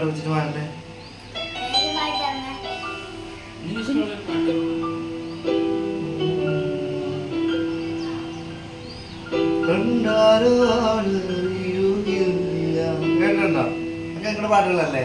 പാട്ട് വെച്ചിട്ട് പാടണ്ടേ? കേട്ടോ കണ്ടാരോ. കേട്ടിട്ടുണ്ടോ? ഒക്കെ പാട്ടുകളല്ലേ?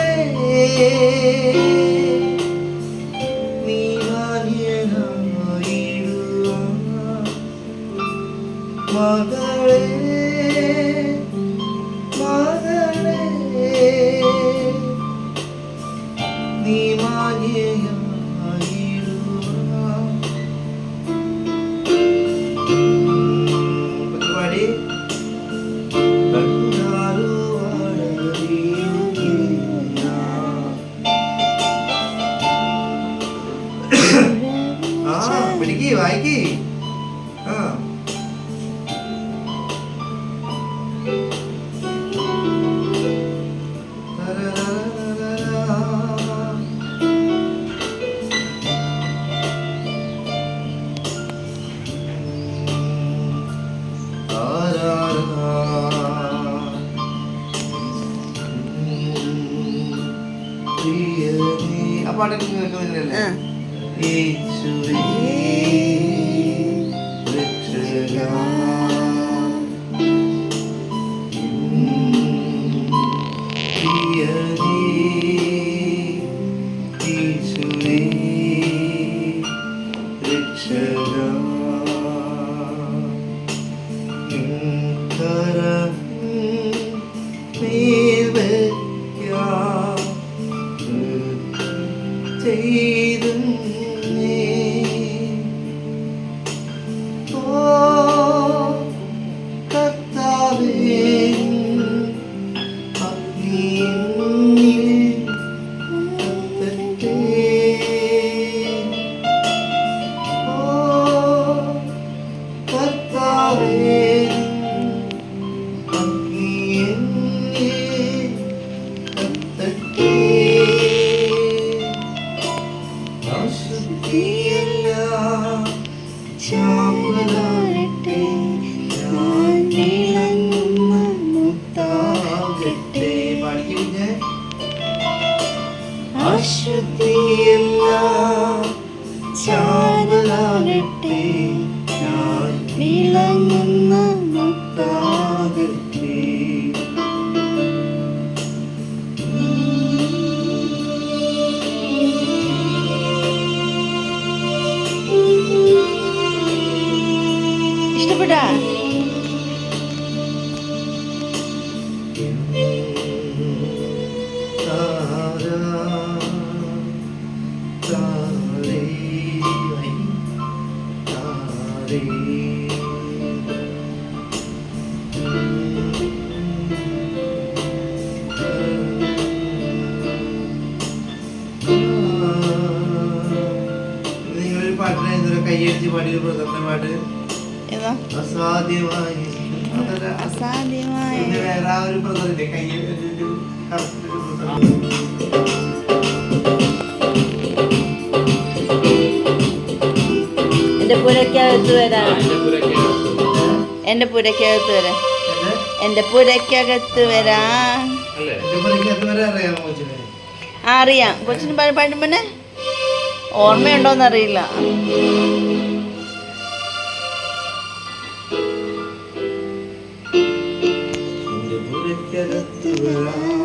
ആ പാട്ട്. യേശുവേ രക്ഷകാ അശുദ്ധിയെല്ലാം ചാമ്പലാകട്ടെ. ഞാൻ വിളങ്ങുന്ന മുത്താകട്ടെ. കുഞ്ഞേ. അശുദ്ധിയെല്ലാം ചാമ്പലാകട്ടെ. ഞാൻ വിളങ്ങുന്ന മുത്താകട്ടെ. കൈയടിച്ച് പാടിയ പ്രധാന പാട്ട് ഏതാ? അസാധ്യമായി അതല്ല അസ- വേറെ ആ ഒരു. എന്റെ പുരക്കകത്ത് വരാ. എന്റെ പുരക്കകത്ത് വരാ. എന്നെ? എന്റെ പുരക്കകത്ത് വരാ. അറിയാം. കൊച്ചിന് പാടി പാടുമ്പോന്നെ ഓർമ്മയുണ്ടോന്ന് അറിയില്ല എന്റെ പുരയ്ക്കകത്ത് വരാം.